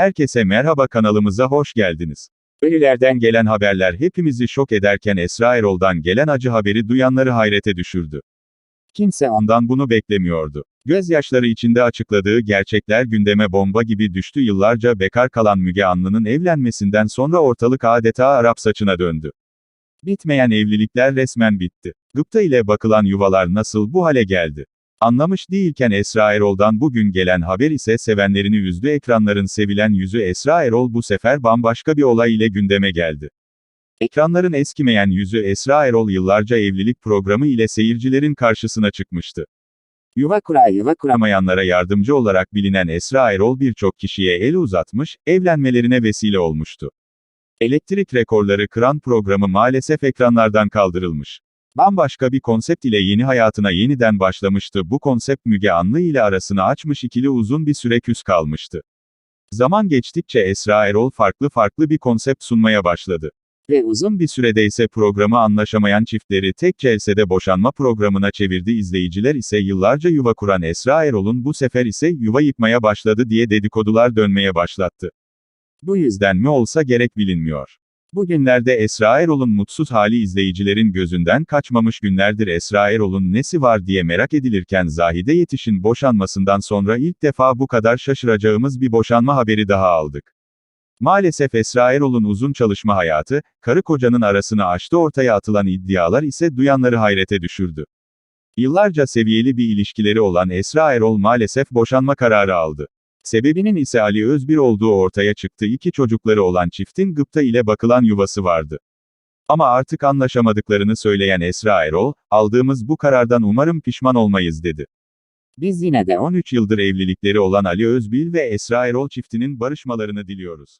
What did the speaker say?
Herkese merhaba kanalımıza hoş geldiniz. Ölülerden gelen haberler hepimizi şok ederken Esra Erol'dan gelen acı haberi duyanları hayrete düşürdü. Kimse ondan bunu beklemiyordu. Gözyaşları içinde açıkladığı gerçekler gündeme bomba gibi düştü yıllarca bekar kalan Müge Anlı'nın evlenmesinden sonra ortalık adeta Arap saçına döndü. Bitmeyen evlilikler resmen bitti. Gıpta ile bakılan yuvalar nasıl bu hale geldi? Anlamış değilken Esra Erol'dan bugün gelen haber ise sevenlerini üzdü ekranların sevilen yüzü Esra Erol bu sefer bambaşka bir olay ile gündeme geldi. Ekranların eskimeyen yüzü Esra Erol yıllarca evlilik programı ile seyircilerin karşısına çıkmıştı. Yuva kura yuva kuramayanlara yardımcı olarak bilinen Esra Erol birçok kişiye el uzatmış, evlenmelerine vesile olmuştu. Elektrik rekorları kıran programı maalesef ekranlardan kaldırılmış. Bambaşka bir konsept ile yeni hayatına yeniden başlamıştı. Bu konsept Müge Anlı ile arasını açmış ikili uzun bir süre küs kalmıştı. Zaman geçtikçe Esra Erol farklı farklı bir konsept sunmaya başladı. Ve uzun bir sürede ise programı anlaşamayan çiftleri tek celsede boşanma programına çevirdi. İzleyiciler ise yıllarca yuva kuran Esra Erol'un bu sefer ise yuva yıkmaya başladı diye dedikodular dönmeye başlattı. Bu yüzden mi olsa gerek bilinmiyor. Bugünlerde Esra Erol'un mutsuz hali izleyicilerin gözünden kaçmamış günlerdir Esra Erol'un nesi var diye merak edilirken Zahide Yetiş'in boşanmasından sonra ilk defa bu kadar şaşıracağımız bir boşanma haberi daha aldık. Maalesef Esra Erol'un uzun çalışma hayatı, karı kocanın arasını aştı ortaya atılan iddialar ise duyanları hayrete düşürdü. Yıllarca seviyeli bir ilişkileri olan Esra Erol maalesef boşanma kararı aldı. Sebebinin ise Ali Özbir olduğu ortaya çıktı. İki çocukları olan çiftin gıpta ile bakılan yuvası vardı. Ama artık anlaşamadıklarını söyleyen Esra Erol, aldığımız bu karardan umarım pişman olmayız dedi. Biz yine de 13 yıldır evlilikleri olan Ali Özbil ve Esra Erol çiftinin barışmalarını diliyoruz.